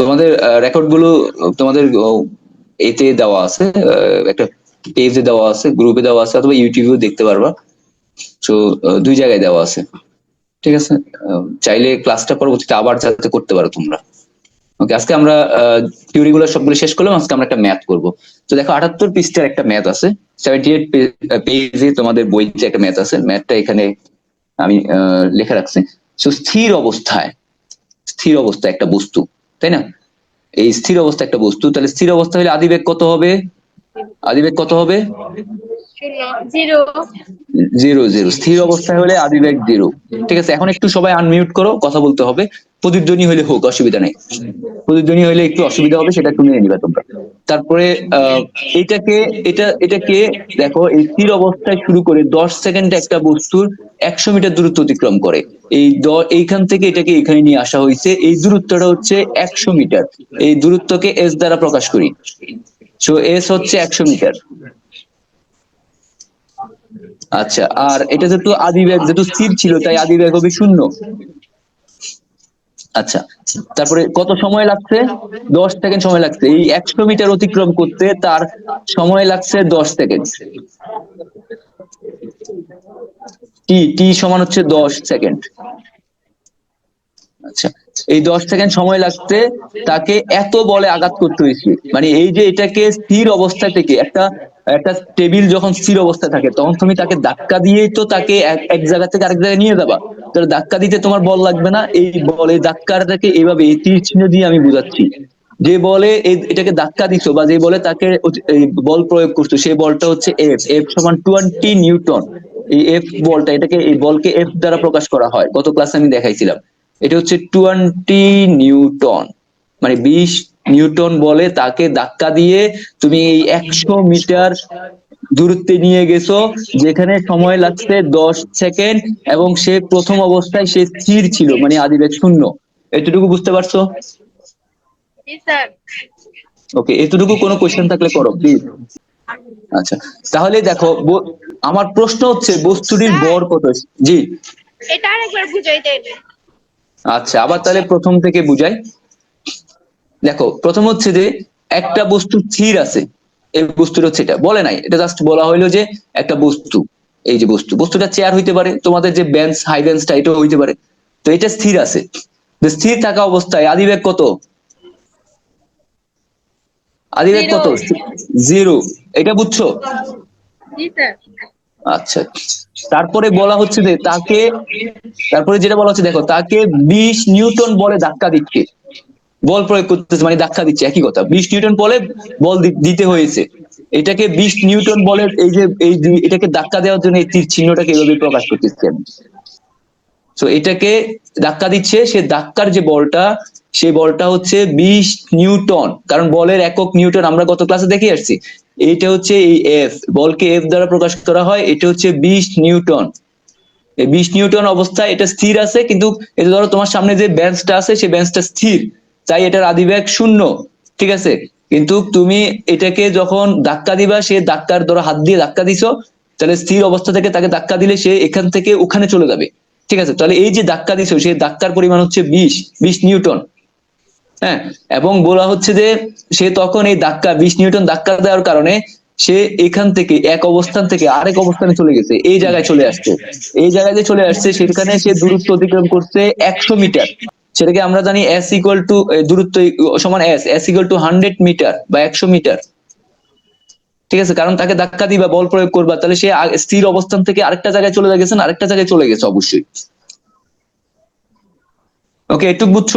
তোমাদের রেকর্ডগুলো তোমাদের এতে দেওয়া আছে একটা পেজে দেওয়া আছে গ্রুপে দেওয়া আছে, অথবা ইউটিউবেও দেখতে পারবা। তো দুই জায়গায় দেওয়া আছে। ঠিক আছে? চাইলে ক্লাসটা পরবর্তীতে আবার যাতে করতে পারো তোমরা। ওকে আজকে আমরা থিওরি গুলো সবগুলো শেষ করলাম, আজকে আমরা একটা ম্যাথ করব। তো দেখো, আটাত্তর পৃষ্ঠার একটা ম্যাথ আছে সেভেন্টি এইট পেজে তোমাদের বইতে একটা ম্যাথ আছে। ম্যাথটা এখানে আমি লিখে রাখছি। তো স্থির অবস্থায়, স্থির অবস্থা একটা বস্তু। তাই না? এই স্থির অবস্থা একটা বস্তু। তাহলে স্থির অবস্থা হলে আদিবেগ কত হবে? আদিবেগ কত হবে? জিরো। Zero zero. স্থির অবস্থা হলে আদিবেগ জিরো। ঠিক আছে এখন একটু সবাই আনমিউট করো কথা বলতে হবে। প্রতিধ্বনি হলে হোক, অসুবিধা নেই। প্রতিধ্বনি হলে একটু অসুবিধা হবে, সেটা মেনে নিবা তোমরা। তারপরে, আহ, এটাকে, এটা, এটাকে দেখো, এই স্থির অবস্থায় শুরু করে দশ সেকেন্ডে একটা বস্তুর একশো মিটার দূরত্ব অতিক্রম করে। এই এইখান থেকে এটাকে এখানে নিয়ে আসা হয়েছে। এই দূরত্বটা হচ্ছে একশো মিটার। এই দূরত্বকে এস দ্বারা প্রকাশ করি। সো এস হচ্ছে একশো মিটার। আচ্ছা আর এটা যেহেতু আদিবেগ যেহেতু স্থির ছিল, তাই আদিবেগ হবে শূন্য। আচ্ছা তারপরে কত সময় লাগছে? দশ সেকেন্ড সময় লাগছে। এই একশো মিটার অতিক্রম করতে তার সময় লাগছে দশ সেকেন্ড টি টি সমান হচ্ছে দশ সেকেন্ড আচ্ছা এই দশ সেকেন্ড সময় লাগতে তাকে এত বলে আঘাত করতে হয়েছে। মানে এই যে এটাকে স্থির অবস্থা থেকে একটা একটা টেবিল যখন স্থির অবস্থায় থাকে, তখন তুমি তাকে ধাক্কা দিয়েই তো তাকে এক জায়গা থেকে আরেক জায়গায় নিয়ে যাবা। তাহলে ধাক্কা দিতে তোমার বল লাগবে না? এই বল ধাক্কাটাকে এইভাবে এই তীর চিহ্ন দিয়ে আমি বুঝাচ্ছি। যে বলে এটাকে ধাক্কা দিছো বা যে বলে তাকে বল প্রয়োগ করছ সেই বলটা হচ্ছে এফ এফ সমান টোয়েন্টি নিউটন। এই এফ বলটা, এটাকে এই বলকে এফ দ্বারা প্রকাশ করা হয়। গত ক্লাসে আমি দেখাইছিলাম। এটা হচ্ছে টোয়েন্টি নিউটন। মানে বিশ নিউটন বলে তাকে ধাক্কা দিয়ে তুমি এই একশো মিটার দূরত্বে নিয়ে গেছো যেখানে সময় লাগছে দশ সেকেন্ড এবং সে প্রথম অবস্থায় সে স্থির ছিল মানে আদিবেগ শূন্য। এতটুকু বুঝতে পারছ? ওকে এতটুকু কোনো কোশ্চেন থাকলে করো প্লিজ আচ্ছা তাহলে দেখো আমার প্রশ্ন হচ্ছে বস্তুটির ভর কত? জি। এটা আরেকবার বুঝাই দেন। আচ্ছা আবার তাহলে প্রথম থেকে বুঝাই। দেখো প্রথম হচ্ছে যে একটা বস্তু স্থির আছে। এই বস্তুটা হচ্ছে এটা। বলে নাই এটা জাস্ট বলা হইল যে একটা বস্তু এই যে বস্তু। বস্তুটা চেয়ার হইতে পারে তোমাদের যে বেঞ্চ হাই বেঞ্চটা এটাও হইতে পারে। তো এটা স্থির আছে। স্থির থাকা অবস্থায় আদিবেগ কত? আদিবেগ কত? জিরো এটা বুঝছ? আচ্ছা। তারপরে বলা হচ্ছে যে তাকে তারপরে যেটা বলা হচ্ছে দেখো তাকে বিশ নিউটন বলে ধাক্কা দিচ্ছে। বল প্রয়োগ করতেছে মানে ধাক্কা দিচ্ছে, একই কথা। বিশ নিউটন বলে বল দিতে হয়েছে। এটাকে বিশ নিউটন বলে এই যে, এই এটাকে ধাক্কা দেওয়ার জন্য এই তীর চিহ্নটাকে এভাবে প্রকাশ করতেছি। তো এটাকে ধাক্কা দিচ্ছে, সে ধাক্কার যে বলটা সেই বলটা হচ্ছে বিশ নিউটন। কারণ বলের একক নিউটন আমরা গত ক্লাসে দেখে আসছি। এইটা হচ্ছে এই এফ বলকে এফ দ্বারা প্রকাশ করা হয়, এটা হচ্ছে বিশ নিউটন। বিশ নিউটন অবস্থায় এটা স্থির আছে, কিন্তু এটা ধরো তোমার সামনে যে বেঞ্চটা আছে সেই বেঞ্চটা স্থির। তাই এটার আদিবেগ শূন্য, ঠিক আছে? কিন্তু তুমি এটাকে যখন ধাক্কা দিবা, সে ধাক্কার ধরো, হাত দিয়ে ধাক্কা দিছো, তাহলে স্থির অবস্থা থেকে তাকে ধাক্কা দিলে সে এখান থেকে ওখানে চলে যাবে, ঠিক আছে? তাহলে এই যে ধাক্কা দিছো সেই ধাক্কার পরিমাণ হচ্ছে বিশ বিশ নিউটন হ্যাঁ? এবং বলা হচ্ছে যে সে তখন এই ধাক্কা, বিশ নিউটন ধাক্কা দেওয়ার কারণে সে এখান থেকে এক অবস্থান থেকে আরেক অবস্থানে চলে গেছে, এই জায়গায় চলে আসছে। এই জায়গায় যে চলে আসছে, সেখানে সে দূরত্ব অতিক্রম করছে একশো মিটার। সেটাকে আমরা জানি এস ইকুয়াল টু দূরত্ব সমান S S equal to hundred metre বা একশো মিটার ঠিক আছে? কারণ তাকে ধাক্কা দিবা বল প্রয়োগ করবা তাহলে সে স্থির অবস্থান থেকে আরেকটা জায়গায় চলে গেছে না? আরেকটা জায়গায় চলে গেছে অবশ্যই। ওকে একটু বুঝছ?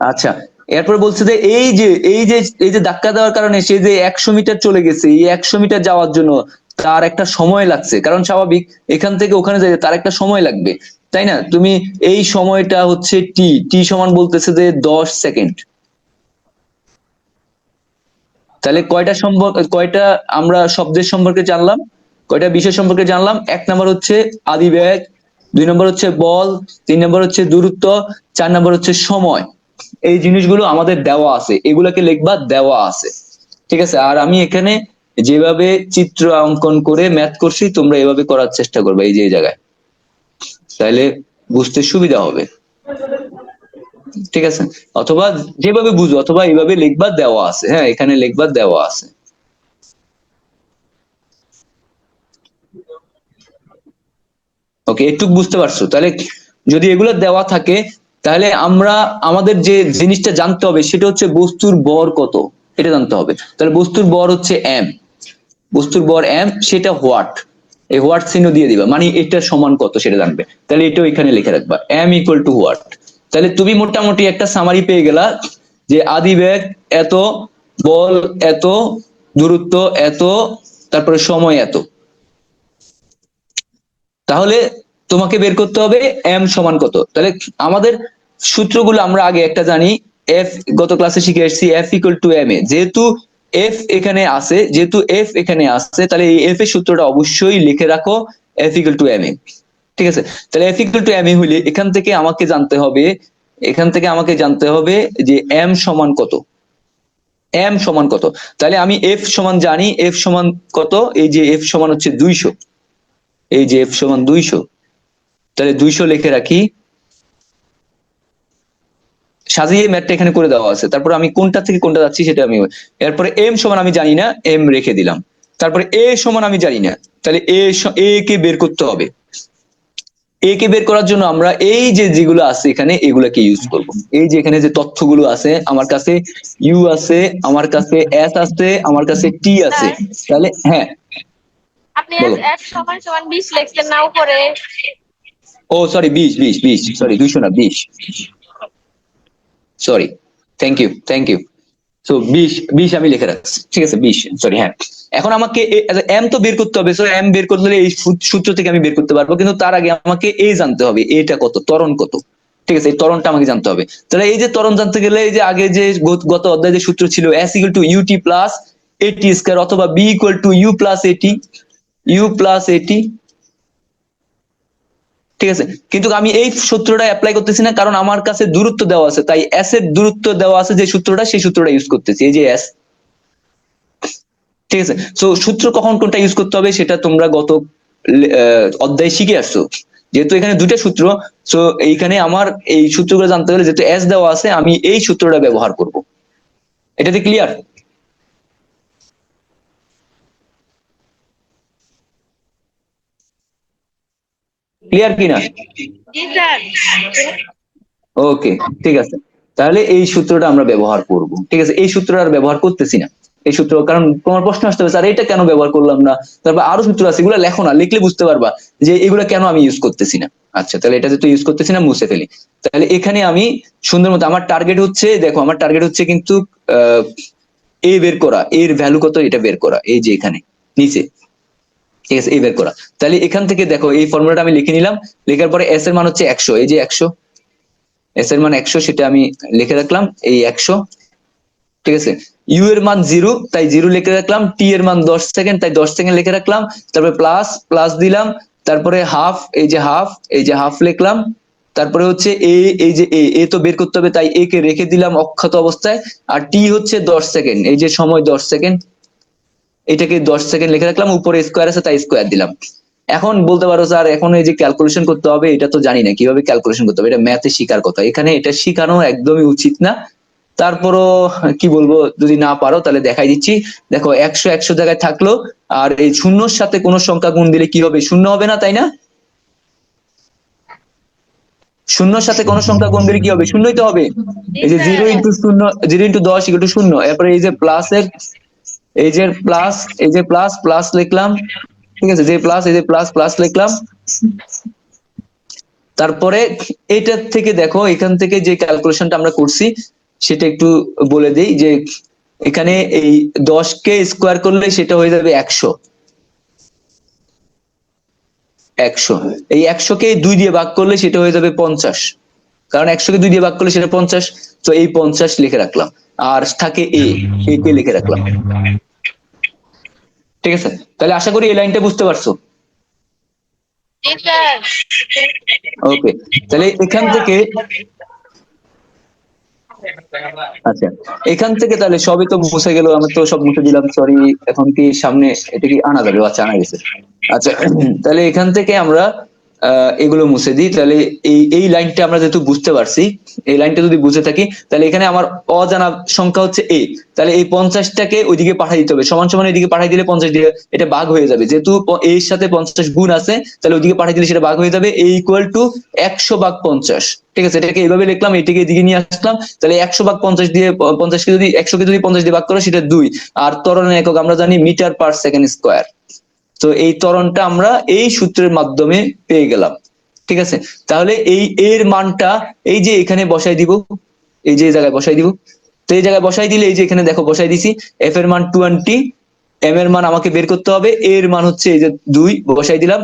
আচ্ছা এরপরে বলছে যে এই যে এই যে এই যে ধাক্কা দেওয়ার কারণে সে যে একশো মিটার চলে গেছে এই একশো মিটার যাওয়ার জন্য তার একটা সময় লাগছে। কারণ স্বাভাবিক এখান থেকে ওখানে যেতে তার একটা সময় লাগবে। তাই না? তুমি এই সময়টা হচ্ছে টি টি সমান বলতেছে যে দশ সেকেন্ড তাহলে কয়টা সম্পর্ক, কয়টা আমরা শব্দের সম্পর্কে জানলাম? কয়টা বিষয় সম্পর্কে জানলাম? এক নম্বর হচ্ছে আদিবেগ দুই নম্বর হচ্ছে বল, তিন নম্বর হচ্ছে দূরত্ব, চার নম্বর হচ্ছে সময়। এই জিনিসগুলো আমাদের দেওয়া আছে। এগুলোকে লিখবা দেওয়া আছে। ঠিক আছে? আর আমি এখানে যেভাবে চিত্র অঙ্কন করে ম্যাথ করছি, তোমরা এভাবে করার চেষ্টা করবে এই যে জায়গায়। তাহলে বুঝতে সুবিধা হবে। ঠিক আছে? অথবা যেভাবে বুঝো, অথবা এইভাবে লিখবা দেওয়া আছে। হ্যাঁ এখানে লিখবা দেওয়া আছে। ওকে একটু বুঝতে পারছ? তাহলে যদি এগুলো দেওয়া থাকে, তাহলে আমরা, আমাদের যে জিনিসটা জানতে হবে, সেটা হচ্ছে বস্তুর বর কত? এটা জানতে হবে। তাহলে বস্তুর বর হচ্ছে এম বস্তুর বর এম সেটা হোয়াট এই হোয়াট চিহ্ন দিয়ে দিবা। মানে এটা সমান কত সেটা জানবে। তাহলে এটাও এখানে লিখে রাখবা। এম ইকুয়াল টু হোয়াট তাহলে তুমি মোটামুটি একটা সামারি পেয়ে গেলা যে আদি বেগ এত, বল এত, দূরত্ব এত, তারপরে সময় এত। তাহলে তোমাকে বের করতে হবে এম সমান কত। তাহলে আমাদের সূত্রগুলো আমরা আগে একটা জানি। এফ গত ক্লাসে শিখে এসেছি F equal to M A যেহেতু এফ এখানে আছে, যেহেতু এফ এখানে আছে, তাহলে এই এফ এর সূত্রটা অবশ্যই লিখে রাখো F equal to M A ঠিক আছে? তাহলে F equal to M A হলে এখান থেকে আমাকে জানতে হবে, এখান থেকে আমাকে জানতে হবে যে এম সমান কত। এম সমান কত। তাহলে আমি এফ সমান জানি এফ সমান কত? এই যে এফ সমান হচ্ছে দুইশো। এই যে এফ সমান দুইশো। তাহলে দুইশো লিখে রাখি। সাজিয়ে ম্যাটটা এখানে করে দেওয়া আছে। তারপরে আমি কোনটা থেকে কোনটা যাচ্ছি সেটা আমি এরপরে এম সমান আমি জানি না এম রেখে দিলাম। তারপরে এ সমান আমি জানি না তাহলে এ এ কে বের করতে হবে। এ কে বের করার জন্য আমরা এই যে যেগুলো আছে এখানে এগুলাকে ইউজ করব। এই যে এখানে যে তথ্যগুলো আছে আমার কাছে ইউ আছে আমার কাছে এস আছে আমার কাছে টি আছে। তাহলে হ্যাঁ। আপনি। এক সমান সমান বিশ লিখছেন না উপরে ও সরি বিশ বিশ বিশ সরি দুইশো না বিশ। Sorry thank you thank you so বিশ বিশ আমি লিখে রাখছি। ঠিক আছে? বিশ। সরি হ্যাঁ। এখন আমাকে এম তো বের করতে হবে। এম বের করতে হলে এই সূত্র থেকে আমি বের করতে পারব। কিন্তু তার আগে আমাকে এ জানতে হবে। এটা কত? ত্বরণ কত? ঠিক আছে? এই ত্বরণটা আমাকে জানতে হবে। তাহলে এই যে ত্বরণ জানতে গেলে, এই যে আগে যে গত অধ্যায়ে যে সূত্র ছিল S equal to UT plus AT square অথবা B equal to U plus AT U plus AT ঠিক আছে? কিন্তু আমি এই সূত্রটা অ্যাপ্লাই করতেছি না, কারণ আমার কাছে দূরত্ব দেওয়া আছে। তাই এস এর দূরত্ব দেওয়া আছে যে সূত্রটা, সেই সূত্রটা ইউজ করতেছি। এই যে এস ঠিক আছে? তো সূত্র কখন কোনটা ইউজ করতে হবে সেটা তোমরা গত অধ্যায়ে শিখে আসছো। যেহেতু এখানে দুটো সূত্র সো এইখানে আমার এই সূত্রগুলো জানতে হলে যেহেতু এস দেওয়া আছে, আমি এই সূত্রটা ব্যবহার করব। এটাতে ক্লিয়ার ক্লিয়ার কিনা? ওকে ঠিক আছে। তাহলে এই সূত্রটা আমরা ব্যবহার করব। ঠিক আছে এই সূত্রটা আর ব্যবহার করতেছি না। এই সূত্র কারণ তোমার প্রশ্ন আসতে হবে স্যার এটা কেন ব্যবহার করলাম না? তারপর আরও সূত্র আছে এগুলো লেখো না লিখলে বুঝতে পারবা যে এগুলো কেন আমি ইউজ করতেছি না। আচ্ছা তাহলে এটা যেহেতু ইউজ করতেছি না মুছে ফেলি। তাহলে এখানে আমি সুন্দর মতো আমার টার্গেট হচ্ছে দেখো আমার টার্গেট হচ্ছে কিন্তু আহ, এ বের করা এর ভ্যালু কত এটা বের করা এই যে এখানে নিচে। ঠিক আছে, এই বের করা। তাহলে এখান থেকে দেখো, এই ফর্মুলাটা আমি লিখে নিলাম। লেখার পরে এস এর মান হচ্ছে একশো। এই যে একশো। এস এর মান একশো, সেটা আমি লিখে রাখলাম, এই একশো। ঠিক আছে? ইউ এর মান জিরো তাই জিরো লিখে রাখলাম। টি এর মান দশ সেকেন্ড তাই দশ সেকেন্ড লিখে রাখলাম। তারপরে প্লাস প্লাস দিলাম। তারপরে হাফ এই যে হাফ এই যে হাফ লিখলাম। তারপরে হচ্ছে এ এই যে এ এ তো বের করতে হবে, তাই এ কে রেখে দিলাম অক্ষত অবস্থায়। আর টি হচ্ছে দশ সেকেন্ড এই যে সময় দশ সেকেন্ড এটাকে দশ সেকেন্ড লিখে রাখলাম উপরে স্কোয়ার আছে তাই স্কোয়ার দিলাম। এখন বলতে পারো স্যার এখন এই যে ক্যালকুলেশন করতে হবে এটা তো জানি না কীভাবে ক্যালকুলেশন করতে হবে? এটা ম্যাথে শিকার কথা। এখানে এটা শিখানো একদমই উচিত না। তারপরও কি বলব যদি না পারো তাহলে দেখাই দিচ্ছি। দেখো একশো একশো জায়গায় থাকল আর এই শূন্যর সাথে কোনো সংখ্যা গুণ দিলে কি হবে? শূন্য হবে না তাই না? শূন্যর সাথে কোনো সংখ্যা গুণ দিলে কি হবে? শূন্যই তো হবে। এই যে জিরো ইন্টু শূন্য জিরো ইন্টু দশ টু শূন্য। এরপরে এই যে প্লাস প্লাসের এই যে প্লাস এই যে প্লাস প্লাস লিখলাম, ঠিক আছে? যে প্লাস এই প্লাস প্লাস লিখলাম। তারপরে এইটার থেকে দেখো, এখান থেকে যে ক্যালকুলেশনটা আমরা করছি, সেটা একটু বলে দেই যে এখানে এই দশ কে স্কোয়ার করলে সেটা হয়ে যাবে একশো। একশো। এই একশো কে দুই দিয়ে ভাগ করলে সেটা হয়ে যাবে পঞ্চাশ। কারণ একশো কে দুই দিয়ে ভাগ করলে সেটা পঞ্চাশ, তো এই পঞ্চাশ লিখে রাখলাম। আর থাকে এ কে লিখে রাখলাম। ঠিক আছে? তাহলে আশা করি এই লাইনটা বুঝতে পারছ। ওকে তাহলে এখান থেকে আচ্ছা। এখান থেকে তাহলে সবই তো মুছে গেল আমি তো সব মুছে দিলাম সরি এখন কি সামনে এটা কি আনা যাবে? আচ্ছা আনা গেছে। আচ্ছা তাহলে এখান থেকে আমরা এগুলো মুছে দিই। তাহলে এই এই লাইনটা আমরা যেহেতু বুঝতে পারছি, এই লাইনটা যদি বুঝে থাকি, তাহলে এখানে আমার অজানা সংখ্যা হচ্ছে এ তাহলে এই পঞ্চাশটাকে ওইদিকে পাঠাই দিতে হবে। সমান সমান এদিকে পাঠিয়ে দিলে পঞ্চাশ দিয়ে এটা ভাগ হয়ে যাবে। যেহেতু এর সাথে পঞ্চাশ গুণ আছে, তাহলে ওইদিকে পাঠিয়ে দিলে সেটা ভাগ হয়ে যাবে। এ ইকুয়াল টু একশো ভাগ পঞ্চাশ। ঠিক আছে, এটাকে এইভাবে লিখলাম, এটাকে এদিকে নিয়ে আসলাম। তাহলে একশো ভাগ পঞ্চাশ দিয়ে পঞ্চাশকে যদি, একশোকে যদি পঞ্চাশ দিয়ে ভাগ করো সেটা দুই। আর ত্বরণের একক আমরা জানি মিটার পার সেকেন্ড স্কোয়ার। তো এই ত্বরণটা আমরা এই সূত্রের মাধ্যমে পেয়ে গেলাম। ঠিক আছে? তাহলে এই এর মানটা এই যে এখানে বসাই দিব, এই যে জায়গায় বসাই দিব, তো এই জায়গায় বসাই দিলে এই যে এখানে দেখো বসাই দিছি এফ এর মান টোয়েন্টি এম এর মান আমাকে বের করতে হবে, এর মান হচ্ছে এই যে দুই, বসাই দিলাম।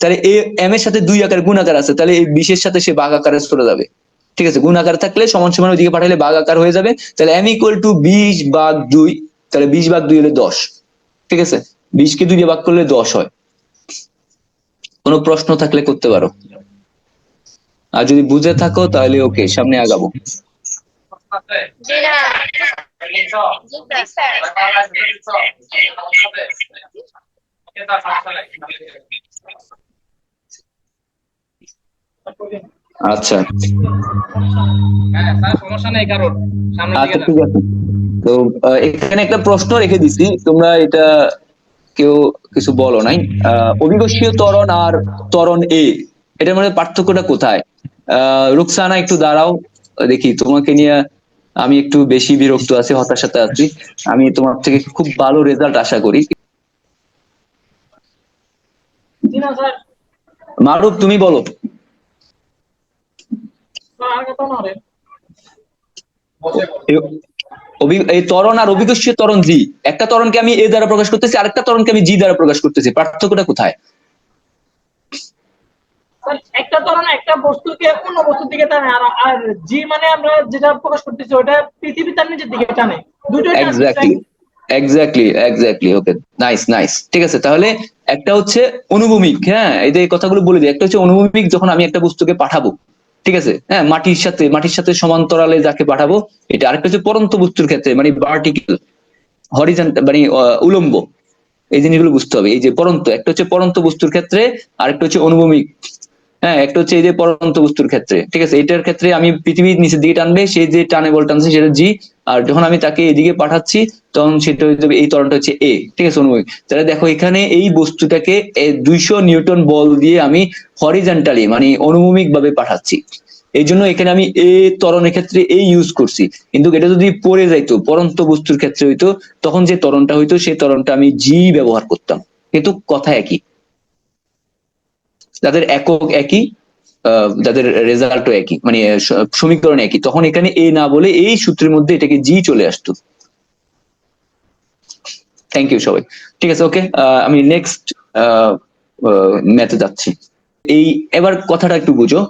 তাহলে এ এম এর সাথে দুই আকার গুণ আকার আছে, তাহলে এই বিশের সাথে সে বাঘ আকারে চলে যাবে। ঠিক আছে? গুণ আকার থাকলে সমান সমান ওইদিকে পাঠালে বাঘ আকার হয়ে যাবে। তাহলে এম ইকুয়াল টু বিশ বাঘ দুই, তাহলে বিশ বাঘ দুই হলে দশ। ঠিক আছে? বিশ কে দুই ভাগ করলে দশ হয়। কোনো প্রশ্ন থাকলে করতে পারো। আর যদি বুঝে থাকো, তাহলে ওকে, সামনে আগাবো। আচ্ছা। আচ্ছা ঠিক আছে। তো এখানে একটা প্রশ্ন রেখে দিছি। তোমরা এটা কেউ কিছু বলো নাই। আহ, অভিকর্ষীয় ত্বরণ আর ত্বরণ এ এটার মধ্যে পার্থক্যটা কোথায়? আহ, রুকসানা একটু দাঁড়াও দেখি তোমাকে নিয়ে আমি একটু বেশি বিরক্ত আছি হতাশাতে আছি। আমি তোমার থেকে খুব ভালো রেজাল্ট আশা করি। মারুফ তুমি বলো। এই- ত্বরণ আর অভিকর্ষীয় ত্বরণ জি। একটা ত্বরণকে আমি এ দ্বারা প্রকাশ করতেছি আরেকটা ত্বরণকে আমি জি দ্বারা প্রকাশ করতেছি। পার্থক্যটা কোথায়? একটা ধরুন একটা বস্তুকে অন্য বস্তুর দিকে টানে আর আর জি মানে আমরা যেটা প্রকাশ করতেছি ওটা পৃথিবী তার নিজের দিকে টানে। টানছে, exactly exactly exactly okay nice nice ঠিক আছে তাহলে একটা হচ্ছে অনুভূমিক হ্যাঁ এই যে কথাগুলো বলে দিই একটা হচ্ছে অনুভূমিক যখন আমি একটা বস্তুকে পাঠাবো ঠিক আছে? হ্যাঁ মাটির সাথে মাটির সাথে সমান্তরালে যাকে পাঠাবো, এটা আরেকটা হচ্ছে পরন্ত বস্তুর ক্ষেত্রে মানে ভার্টিক্যাল হরিজান মানে উলম্ব। এই জিনিসগুলো বুঝতে হবে। এই যে পরন্ত, একটা হচ্ছে পরন্ত বস্তুর ক্ষেত্রে, আরেকটা হচ্ছে অনুভূমিক। হ্যাঁ একটা হচ্ছে এই যে পরন্ত বস্তুর ক্ষেত্রে। ঠিক আছে? এটার ক্ষেত্রে আমি পৃথিবীর নিচের দিকে টানবে সেই যে টানে বল টানছে, সেটা জি আর যখন আমি তাকে এদিকে পাঠাচ্ছি, তখন সেটা হয়ে যাবে এই তরণটা হচ্ছে এ ঠিক আছে, অনুভূমিক। তাহলে দেখো, এখানে এই বস্তুটাকে দুইশো নিউটন বল দিয়ে আমি হরিজেন্টালি মানে অনুভূমিক ভাবে পাঠাচ্ছি। এই জন্য এখানে আমি এ ত্বরণের ক্ষেত্রে এই ইউজ করছি। কিন্তু এটা যদি পড়ে যাইতো, পরন্ত বস্তুর ক্ষেত্রে হইতো, তখন যে তরণটা হইতো, সেই তরণটা আমি জি ব্যবহার করতাম। কিন্তু কথা একই। তাদের একক একই। যাদের রেজাল্টও একই মানে সমীকরণ একই। তখন এখানে এ না বলে এই সূত্রের মধ্যে এটাকে জি চলে আসতো। থ্যাংক ইউ সবাই। ঠিক আছে ওকে আমি নেক্সট ম্যাথে যাচ্ছি। এই, এবার কথাটা একটু বুঝো।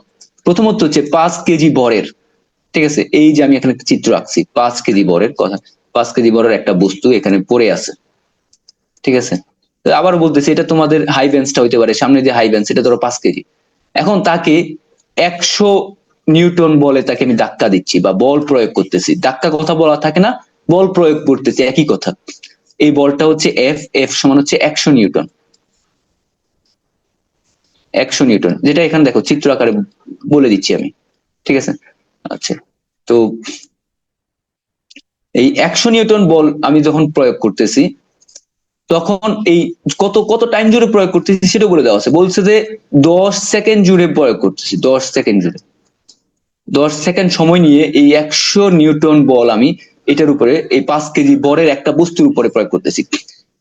প্রথমত হচ্ছে পাঁচ কেজি বরের, ঠিক আছে, এই যে আমি এখানে একটা চিত্র আঁকছি, পাঁচ কেজি বরের কথা, পাঁচ কেজি বরের একটা বস্তু এখানে পড়ে আছে। ঠিক আছে? আবার বলতেছি, এটা তোমাদের হাই বেঞ্চটা হইতে পারে, সামনে যে হাই বেঞ্চ এটা ধরো পাঁচ কেজি। এখন তাকে একশো নিউটন বলে তাকে আমি ধাক্কা দিচ্ছি বা বল প্রয়োগ করতেছি। ধাক্কা কথা বলা থাকে না, বল প্রয়োগ করতেছি, একই কথা। এই বলটা হচ্ছে এফ এফ সমান হচ্ছে একশো নিউটন। একশো নিউটন, যেটা এখানে দেখো, চিত্র আকারে বলে দিচ্ছি আমি। ঠিক আছে? আচ্ছা তো এই একশো নিউটন বল আমি যখন প্রয়োগ করতেছি তখন এই কত কত টাইম জুড়ে প্রয়োগ করতেছি সেটা বলে দেওয়া আছে। বলছে যে দশ সেকেন্ড জুড়ে প্রয়োগ করতেছি, দশ সেকেন্ড জুড়ে। দশ সেকেন্ড সময় নিয়ে এই একশো নিউটন বল আমি এটার উপরে, এই পাঁচ কেজি বরের একটা বস্তুর উপরে প্রয়োগ করতেছি।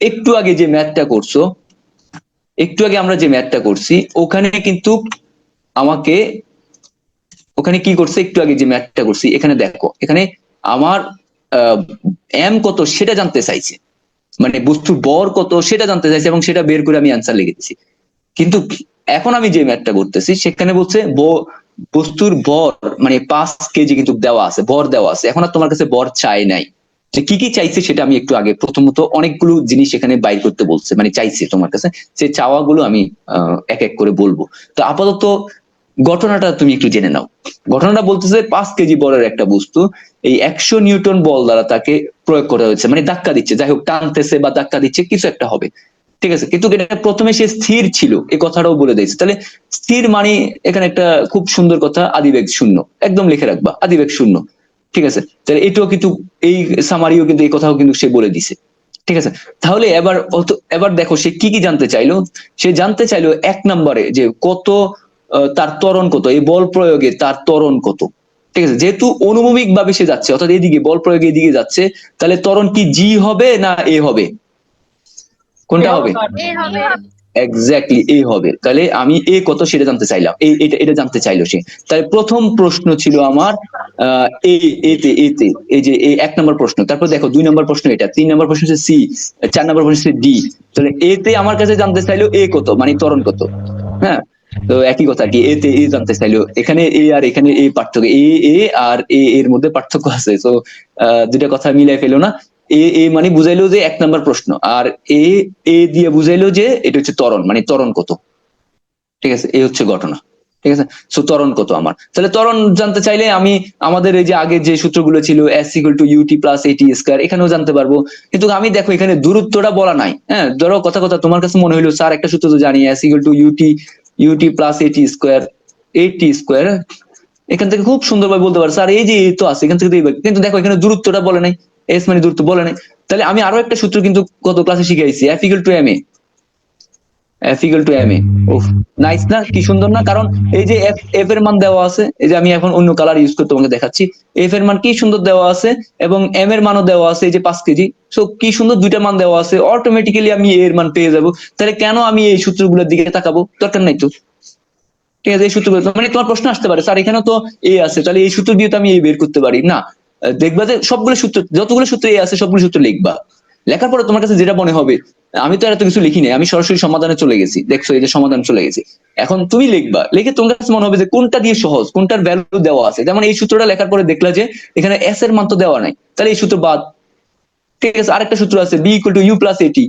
একটু আগে যে ম্যাথটা করছ, একটু আগে আমরা যে ম্যাথটা করছি, ওখানে কিন্তু আমাকে, ওখানে কি করছে, একটু আগে যে ম্যাথটা করছি, এখানে দেখো, এখানে আমার এম কত সেটা জানতে চাইছে। মানে বস্তুর বর কত সেটা জানতে চাইছে এবং সেটা বের করে আমি অ্যান্সার লিখে দিচ্ছি কিন্তু এখন আমি যে ম্যাথটা করতেছি, সেখানে বলছে বস্তুর বর মানে পাঁচ কেজি কিন্তু দেওয়া আছে, বর দেওয়া আছে। এখন আর তোমার কাছে বর চাই নাই। যে কি কি চাইছে সেটা আমি একটু আগে প্রথমত অনেকগুলো জিনিস এখানে বাইর করতে বলছে মানে চাইছে তোমার কাছে। সেই চাওয়াগুলো আমি এক এক করে বলব। তো আপাতত ঘটনাটা তুমি একটু জেনে নাও। ঘটনাটা বলতেছে পাঁচ কেজি বলের একটা বস্তু, এই একশো নিউটন বল দ্বারা তাকে প্রয়োগ করা হয়েছে মানে ধাক্কা দিচ্ছে, যাই হোক টানতেছে বা ধাক্কা দিচ্ছে, কিছু একটা হবে। ঠিক আছে? কিন্তু এটা প্রথমে সে স্থির ছিল এই কথাটাও বলে দিয়েছে। তাহলে স্থির মানে এখানে একটা খুব সুন্দর কথা, আদিবেগ শূন্য। একদম লিখে রাখবা, আদিবেগ শূন্য। ঠিক আছে? তাহলে এটাও কিন্তু, এই সামারিও কিন্তু, এই কথাও কিন্তু সে বলে দিছে। ঠিক আছে? তাহলে এবার এবার দেখো সে কি কি জানতে চাইলো? সে জানতে চাইলো এক নম্বরে যে কত তার ত্বরণ কত? এই বল প্রয়োগে তার ত্বরণ কত? ঠিক আছে যেহেতু অনুভবিক ভাবে সে যাচ্ছে অর্থাৎ এইদিকে বল প্রয়োগে এদিকে যাচ্ছে তাহলে ত্বরণ কি জি হবে না এ হবে? কোনটা হবে? এ এক্স্যাক্টলি এ হবে। তাহলে আমি এ কত সেটা জানতে চাইলাম। এই এটা এটা জানতে চাইলো সে। তাহলে প্রথম প্রশ্ন ছিল আমার আহ, এ এতে এতে এই যে এই এক নম্বর প্রশ্ন। তারপর দেখো দুই নম্বর প্রশ্ন এটা তিন নম্বর প্রশ্ন হচ্ছে সি চার নম্বর প্রশ্ন হচ্ছে ডি। তাহলে এতে আমার কাছে জানতে চাইলো এ কত মানে ত্বরণ কত। হ্যাঁ? তো একই কথা কি এতে এ জানতে চাইলো, এখানে এ আর এখানে এ পার্থক্য, এ এ আর এ এর মধ্যে পার্থক্য আছে তো দুটা কথা মিলাই ফেলো না, এ এ মানে বুঝাইলো যে এক নম্বর প্রশ্ন, আর এ এ দিয়ে বুঝাইলো যে এটা হচ্ছে ত্বরণ মানে ত্বরণ কত, ঠিক আছে এই হচ্ছে ঘটনা, ঠিক আছে সো ত্বরণ কত আমার, তাহলে ত্বরণ জানতে চাইলে আমি, আমাদের এই যে আগে যে সূত্রগুলো ছিল S equal to UT plus AT square এখানেও জানতে পারব, কিন্তু আমি দেখো এখানে দূরত্বটা বলা নাই হ্যাঁ ধরো কথা কথা তোমার কাছে মনে হইল, স্যার একটা সূত্র তো জানি S equal to UT UT plus AT square AT square এখান থেকে খুব সুন্দরভাবে বলতে পারো, স্যার, এই যে তো আছে, এখান থেকে কিন্তু দেখো, এখানে দূরত্বটা বলে নাই এস মানে দূরত্ব বলে নাই। তাহলে আমি আরও একটা সূত্র কিন্তু গত ক্লাসে শিখাইছি F equal to M A F equal to M A nice না কি সুন্দর না কারণ এই যে এফ এফ এর মান দেওয়া আছে এই যে আমি এখন অন্য কালার ইউজ করে তোমাকে দেখাচ্ছি এফ এর মান কি সুন্দর দেওয়া আছে এবং এম এর মানও দেওয়া আছে এই যে পাঁচ কেজি সো কি সুন্দর দুইটা মান দেওয়া আছে অটোমেটিক্যালি আমি এর মান পেয়ে যাব তাহলে কেন আমি এই সূত্রগুলোর দিকে তাকাবো? দরকার নাই তো। ঠিক আছে এই সূত্রগুলো মানে তোমার প্রশ্ন আসতে পারে স্যার এখানে তো এ আছে তাহলে এই সূত্র দিয়ে তো আমি এই বের করতে পারি। না দেখবা যে সবগুলো সূত্র যতগুলো সূত্র এ আছে সবগুলো সূত্র লিখবা। লেখার পরে তোমার কাছে যেটা মনে হবে, আমি তো আর এত কিছু লিখি নাই, আমি সরাসরি সমাধানে চলে গেছি। দেখছ, এই যে সমাধান চলে গেছি। এখন তুমি লিখবা, লিখে তোমার কাছে মনে হবে যে কোনটা দিয়ে সহজ, কোনটার ভ্যালু দেওয়া আছে। যেমন এই সূত্রটা লেখার পরে দেখলা যে এখানে এস এর মান তো দেওয়া নাই। তাহলে এই সূত্র বাদ। ঠিক আছে, আরেকটা সূত্র আছে B equal to U plus AT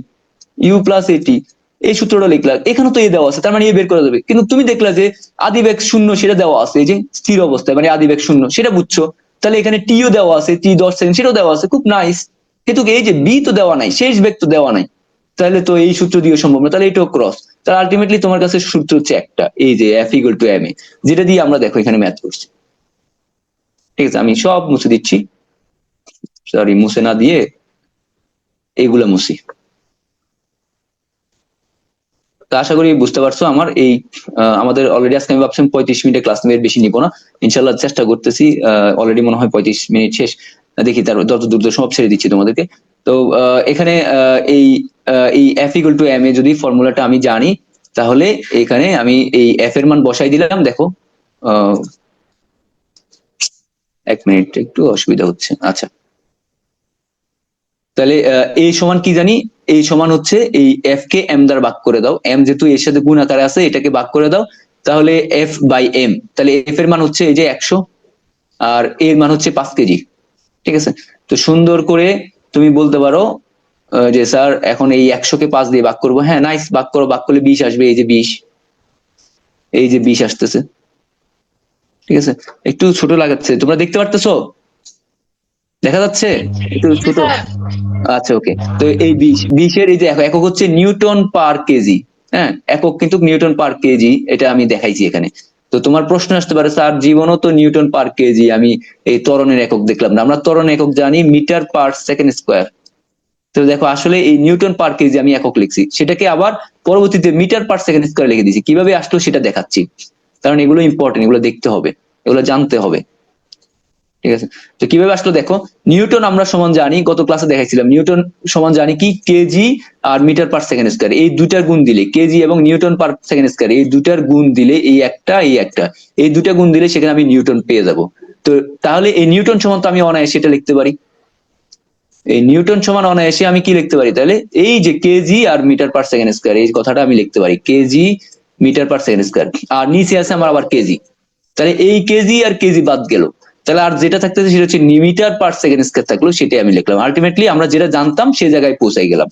U plus AT এই সূত্রটা লিখলা এখানে তো এ দেওয়া আছে, তার মানে এ বের করা যাবে। কিন্তু তুমি দেখলা যে আদিবেগ শূন্য, সেটা দেওয়া আছে, এই যে স্থির অবস্থায় মানে আদিবেগ শূন্য, সেটা বুঝছ। তাহলে এখানে টিও দেওয়া আছে টি দশ সেকেন্ড, সেটাও দেওয়া আছে, খুব নাইস কিন্তু এই যে বি তো দেওয়া নাই, শেষ বেগ তো দেওয়া নাই, তাহলে তো এই সূত্র দিয়ে সম্ভব না, তাহলে এটাও ক্রস তাহলে আলটিমেটলি তোমার কাছে সূত্র হচ্ছে একটা, এই যে F equal to M A যেটা দিয়ে আমরা দেখো এখানে ম্যাথ করছি। ঠিক আছে, আমি সব মুছে দিচ্ছি। সরি মুছে না দিয়ে এইগুলা মুছি। তো আশা করি বুঝতে পারছ আমার এই আমাদের অলরেডি আজকে আমি ভাবছিলাম পঁয়ত্রিশ মিনিটের ক্লাস নেবে বেশি নিবো না। ইনশাল্লাহ চেষ্টা করতেছি অলরেডি মনে হয় পঁয়ত্রিশ মিনিট শেষ। দেখি তার যত দ্রুত সম্ভব ছেড়ে দিচ্ছি তোমাদেরকে। তো এখানে এই এই F equal to M A যদি ফর্মুলাটা আমি জানি, তাহলে এখানে আমি এই এফ এর মান বসাই দিলাম, দেখো। এক মিনিট, একটু অসুবিধা হচ্ছে। আচ্ছা। তাহলে এ সমান কি জানি? এই সমান হচ্ছে এই এফ কে এম দ্বারা ভাগ করে দাও। এম যেহেতু এর সাথে গুণ আকারে আছে, এটাকে ভাগ করে দাও। তাহলে এফ বাই এম তাহলে এফ এর মান হচ্ছে এই যে একশো, আর এর মান হচ্ছে পাঁচ কেজি। ঠিক আছে? তো সুন্দর করে তুমি বলতে পারো যে স্যার এখন এই একশোকে পাঁচ দিয়ে বাক করব। হ্যাঁ নাইস বাক করো বাক করলে বিশ আসবে এই যে বিশ। এই যে বিশ আসতেছে। ঠিক আছে? একটু ছোট লাগাচ্ছে। তোমরা দেখতে পারতেছো? দেখা যাচ্ছে? একটু ছোট। আচ্ছা ওকে তো এই বিশ বিশের এই যে একক একক হচ্ছে নিউটন পার কেজি। হ্যাঁ একক কিন্তু নিউটন পার কেজি এটা আমি দেখাইছি এখানে। তো তোমার প্রশ্ন আসতে পারে, স্যার, জীবনও তো নিউটন পার কেজি, আমি এই তরণের একক দেখলাম। না আমরা ত্বরণ একক জানি মিটার পার সেকেন্ড স্কোয়ার। তো দেখো, আসলে এই নিউটন পার কেজি আমি একক লিখছি। সেটাকে আবার পরবর্তীতে মিটার পার সেকেন্ড স্কোয়ার লিখে দিয়েছি। কীভাবে আসলো সেটা দেখাচ্ছি। কারণ এগুলো ইম্পর্টেন্ট এগুলো দেখতে হবে, এগুলো জানতে হবে। ঠিক আছে? তো কীভাবে আসলো দেখো, নিউটন আমরা সমান জানি, গত ক্লাসে দেখাইছিলাম, নিউটন সমান জানি কি? কেজি আর মিটার পার সেকেন্ড স্কোয়ার এই দুটার গুণ দিলে কেজি এবং নিউটন পার সেকেন্ড স্কোয়ার এই দুটার গুণ দিলে এই একটা এই একটা, এই দুটা গুণ দিলে সেখানে আমি নিউটন পেয়ে যাব। তো তাহলে এই নিউটন সমান তো আমি অনায়াসে এটা লিখতে পারি। এই নিউটন সমান অনায়াসে আমি কি লিখতে পারি তাহলে? এই যে কেজি আর মিটার পার সেকেন্ড স্কোয়ার এই কথাটা আমি লিখতে পারি KG metre per second square আর নিচে আছে আমার আবার কেজি তাহলে এই কেজি আর কেজি বাদ গেল। তাহলে আর যেটা থাকতেছে সেটা হচ্ছে মিটার পার সেকেন্ড স্কোয়ার থাকল, সেটাই আমি লিখলাম। আলটিমেটলি আমরা যেটা জানতাম সেই জায়গায় পৌঁছাই গেলাম।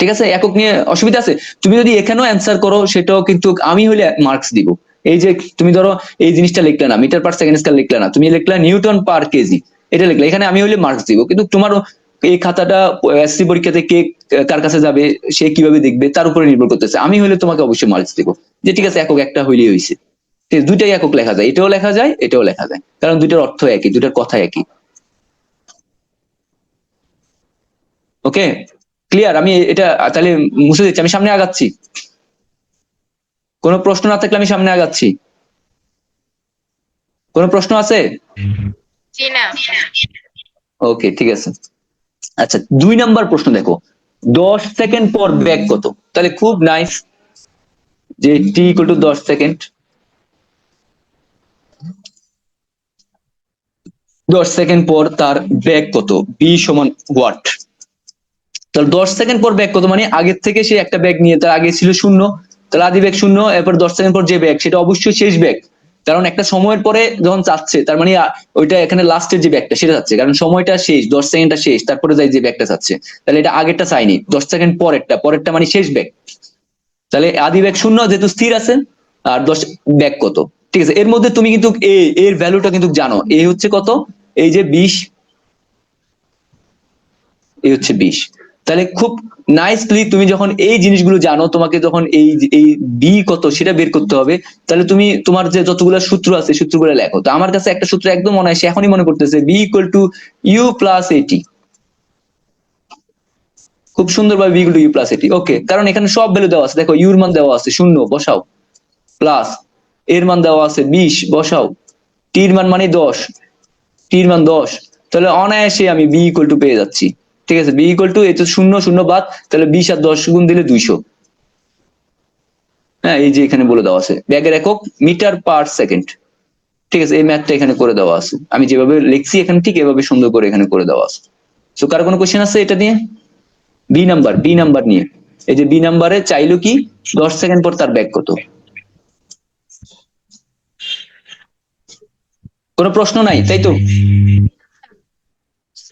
ঠিক আছে? একক নিয়ে অসুবিধা আছে? তুমি যদি এখানেও অ্যান্সার করো, সেটাও কিন্তু আমি হলে মার্কস দিব। এই যে তুমি ধরো, এই জিনিসটা লিখলে না মিটার পার সেকেন্ড স্কোয়ার লিখলে না, তুমি লিখলে নিউটন পার কেজি এটা লিখলে, এখানে আমি হলে মার্কস দিব। কিন্তু তোমারও এই খাতাটা এসসি পরীক্ষাতে কে, কার কাছে যাবে, সে কীভাবে দেখবে, তার উপরে নির্ভর করতেছে। আমি হলে তোমাকে অবশ্যই মার্কস দিব। যে ঠিক আছে, একক একটা হইলেই হয়েছে দুইটাই একক লেখা যায়। এটাও লেখা যায় এটাও লেখা যায়। কারণ দুইটার অর্থ একই দুইটার কথা একই। ওকে? ক্লিয়ার? আমি এটা তাহলে মুছে দিচ্ছি। আমি সামনে আগাচ্ছি। কোনো প্রশ্ন না থাকলে আমি সামনে আগাচ্ছি। কোনো প্রশ্ন আছে? ওকে ঠিক আছে। আচ্ছা দুই নাম্বার প্রশ্ন দেখো। দশ সেকেন্ড পর ব্যাক কত? তাহলে খুব নাইস যে টি ইকুয়াল টু দশ সেকেন্ড। দশ সেকেন্ড পর তার ব্যাগ কত? বি সমান ওয়াট তাহলে দশ সেকেন্ড পর ব্যাগ কত? মানে আগের থেকে সে একটা ব্যাগ নিয়ে, তার আগে ছিল শূন্য, তাহলে আদি ব্যাগ শূন্য, এরপর দশ সেকেন্ড পর যে ব্যাগ, সেটা অবশ্যই শেষ ব্যাগ। কারণ একটা সময়ের পরে যখন চাচ্ছে তার মানে ওইটা এখানে লাস্টের যে ব্যাগটা, সেটা চাচ্ছে কারণ সময়টা শেষ, দশ সেকেন্ডটা শেষ, তারপরে যাই যে ব্যাগটা চাচ্ছে তাহলে এটা আগেরটা চাইনি। দশ সেকেন্ড পরেরটা পরেরটা মানে শেষ ব্যাগ। তাহলে আদি ব্যাগ শূন্য যেহেতু স্থির আছে, আর দশ ব্যাগ কত? ঠিক আছে, এর মধ্যে তুমি কিন্তু এ এর ভ্যালুটা কিন্তু জানো। এ হচ্ছে কত? এই যে বিশ। এই হচ্ছে বিশ। তাহলে খুব নাইসলি তুমি যখন এই জিনিসগুলো জানো, তোমাকে যখন এই এই বি কত, সেটা বের করতে হবে। তাহলে তুমি, তোমার যে যতগুলো সূত্র আছে সূত্রগুলো লেখো। তো আমার কাছে একটা সূত্র একদম মনে হয় সে এখনই মনে করতেছে V equal to U plus A T খুব সুন্দরভাবে V equal to U plus A T okay কারণ এখানে সব ভ্যালু দেওয়া আছে। দেখো ইউর মান দেওয়া আছে, শূন্য, বসাও। প্লাস এর মান দেওয়া আছে বিশ, বসাও। টির মান মানে দশ টির মান দশ। তাহলে অনায়াসে আমি বি ইকুয়াল টু পেয়ে যাচ্ছি। ঠিক আছে বি ইকুয়াল টু এই তো শূন্য শূন্য বাদ, তাহলে বিশ আর দশ গুণ দিলে দুইশো। হ্যাঁ এই যে এখানে বলে দেওয়া আছে। ব্যাগের একক, মিটার পার সেকেন্ড। ঠিক আছে, এই ম্যাথটা এখানে করে দেওয়া আছে। আমি যেভাবে লিখছি এখানে, ঠিক এভাবে সুন্দর করে এখানে করে দেওয়া আছে। সো কার কোনো কোশ্চেন আছে এটা নিয়ে বি নাম্বার বি নাম্বার নিয়ে। এই যে বি নাম্বারে চাইলো কি, দশ সেকেন্ড পর তার ব্যাগ কত? কোনো প্রশ্ন নাই তাই তো?